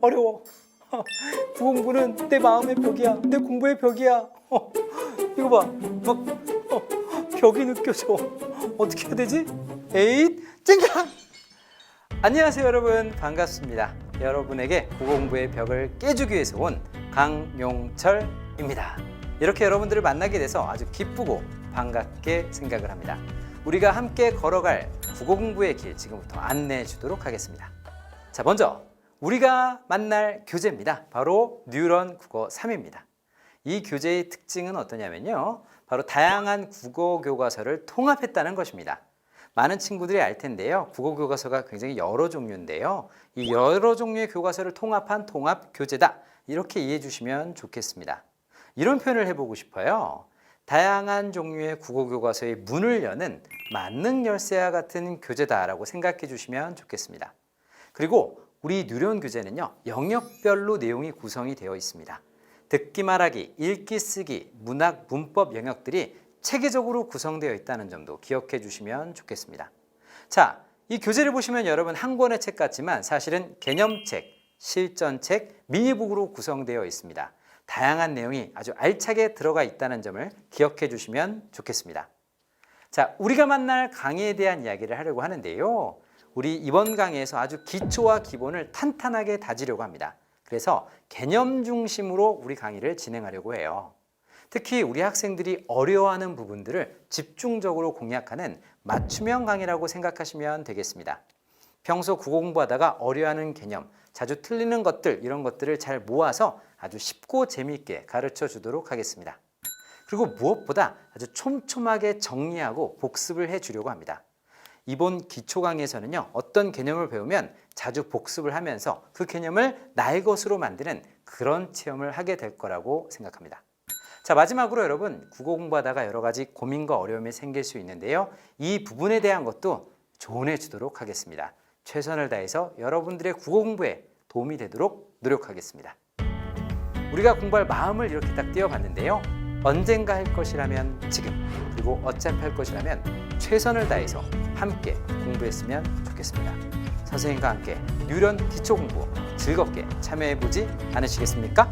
어려워. 국어 공부는 내 마음의 벽이야. 내 공부의 벽이야. 어, 이거 봐. 막 어, 벽이 느껴져. 어떻게 해야 되지? 에잇, 쨍강! 안녕하세요 여러분 반갑습니다 여러분에게 국어 공부의 벽을 깨주기 위해서 온 강용철입니다 이렇게 여러분들을 만나게 돼서 아주 기쁘고 반갑게 생각을 합니다 우리가 함께 걸어갈 국어 공부의 길 지금부터 안내해 주도록 하겠습니다 자 먼저 우리가 만날 교재입니다 바로 뉴런 국어 3입니다 이 교재의 특징은 어떠냐면요 바로 다양한 국어 교과서를 통합했다는 것입니다 많은 친구들이 알 텐데요. 국어 교과서가 굉장히 여러 종류인데요. 이 여러 종류의 교과서를 통합한 통합 교재다. 이렇게 이해해 주시면 좋겠습니다. 이런 표현을 해보고 싶어요. 다양한 종류의 국어 교과서의 문을 여는 만능 열쇠와 같은 교재다라고 생각해 주시면 좋겠습니다. 그리고 우리 누련 교재는요. 영역별로 내용이 구성이 되어 있습니다. 듣기 말하기, 읽기 쓰기, 문학, 문법 영역들이 체계적으로 구성되어 있다는 점도 기억해 주시면 좋겠습니다. 자, 이 교재를 보시면 여러분 한 권의 책 같지만 사실은 개념책, 실전책, 미니북으로 구성되어 있습니다. 다양한 내용이 아주 알차게 들어가 있다는 점을 기억해 주시면 좋겠습니다. 자, 우리가 만날 강의에 대한 이야기를 하려고 하는데요. 우리 이번 강의에서 아주 기초와 기본을 탄탄하게 다지려고 합니다. 그래서 개념 중심으로 우리 강의를 진행하려고 해요. 특히 우리 학생들이 어려워하는 부분들을 집중적으로 공략하는 맞춤형 강의라고 생각하시면 되겠습니다. 평소 국어 공부하다가 어려워하는 개념, 자주 틀리는 것들 이런 것들을 잘 모아서 아주 쉽고 재미있게 가르쳐 주도록 하겠습니다. 그리고 무엇보다 아주 촘촘하게 정리하고 복습을 해 주려고 합니다. 이번 기초 강의에서는요, 어떤 개념을 배우면 자주 복습을 하면서 그 개념을 나의 것으로 만드는 그런 체험을 하게 될 거라고 생각합니다. 자, 마지막으로 여러분, 국어 공부하다가 여러 가지 고민과 어려움이 생길 수 있는데요. 이 부분에 대한 것도 조언해 주도록 하겠습니다. 최선을 다해서 여러분들의 국어 공부에 도움이 되도록 노력하겠습니다. 우리가 공부할 마음을 이렇게 딱 띄워봤는데요. 언젠가 할 것이라면 지금, 그리고 어차피 할 것이라면 최선을 다해서 함께 공부했으면 좋겠습니다. 선생님과 함께 뉴런 기초 공부 즐겁게 참여해 보지 않으시겠습니까?